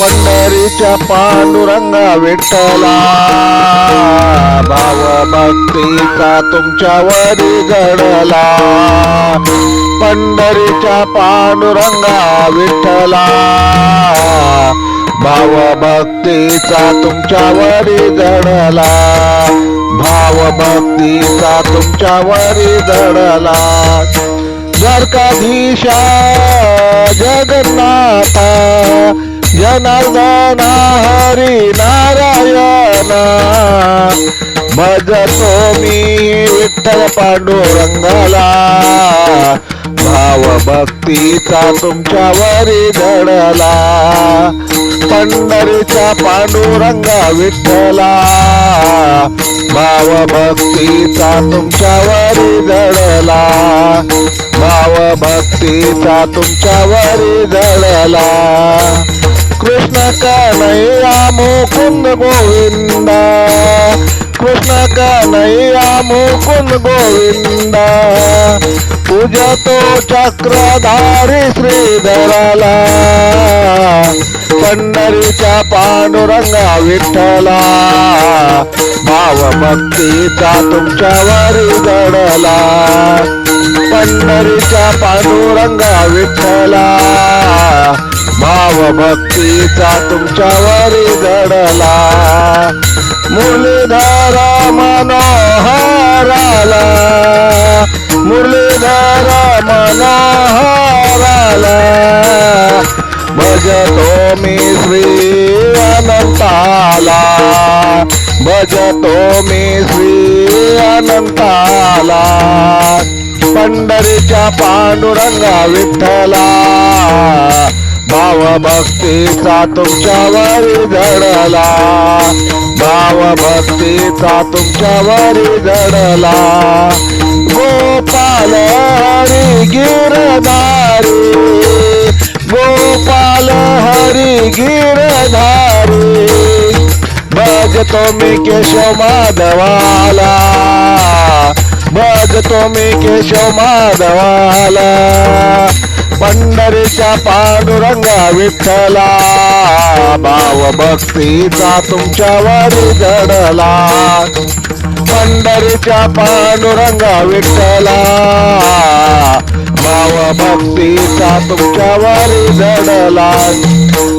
पंढरीच्या पांडुरंगा विठ्ठला. भाव भक्तीचा तुमच्यावरी घडला? पंढरीच्या पांडुरंगा विठ्ठला. भाव भक्तीचा तुमच्यावरी घडला? भाव भक्तीचा तुमच्यावरी जर द्वारकाधीशा जगन्नाथा जनार्दना हरी नारायणा भजतो मी विठ्ठल पांडुरंगाला भाव भक्तीचा तुमच्यावरी घडला पंढरीचा पांडुरंगा विठ्ठला भाव भक्तीचा तुमच्यावरी घडला भाव भक्तीचा तुमच्यावरी घडला कृष्ण कन्हैया मुकुंद गोविंदा कृष्ण कन्हैया मुकुंद गोविंदा पूजतो चक्रधारी श्रीधराला पंढरीच्या पांडुरंगा विठ्ठला भाव तुमच्या वारी जडला पंढरीच्या पांडुरंगा विठ्ठला भाव भक्तीचा तुमच्यावरी घडला मुरलीधर मनोहाराला. मुरलीधर मनोहाराला. भजतो मी श्री अनंताला. भजतो मी श्री अनंताला. पंढरीच्या पांडुरंगा विठ्ठला. भाव भक्तीचा तुमच्यावरी जडला. भाव भक्तीचा तुमच्यावरी जडला. गोपाल हरी गिरधारी गोपाल हरी गिरधारी भजतो मी केशव माधवाला. भजतो मी केशव माधवाला. पंढरीच्या पांडुरंगा विठ्ठला. भाव भक्तीचा तुमच्यावरी घडला पंढरीच्या पांडुरंगा विठ्ठला. भाव भक्तीचा तुमच्यावरी जडला.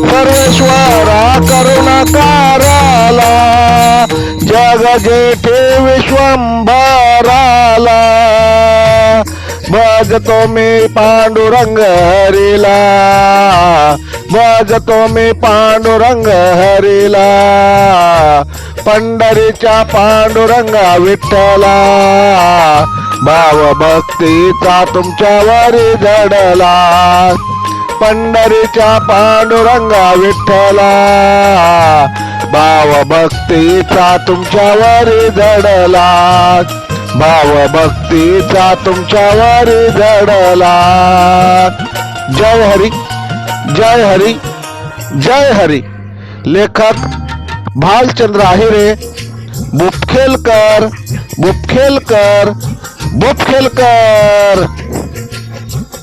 सर्वेश्वरा करुणाकाराला. जग जेठे विश्वंभराला भजतो मी पांडुरंग हरीला. भजतो मी पांडुरंग हरीला. पंढरीच्या पांडुरंगा विठ्ठला. भाव भक्तीचा तुमच्यावरी जडला पंढरीच्या पांडुरंगा विठ्ठला. भाव भक्तीचा तुमच्यावरी जडला भाव भक्ति तुमच्यावरी जडला। जय हरी जय हरी जय हरी। लेखक भालचंद्र आहिरे बुपखेलकर बुपखेलकर बुपखेलकर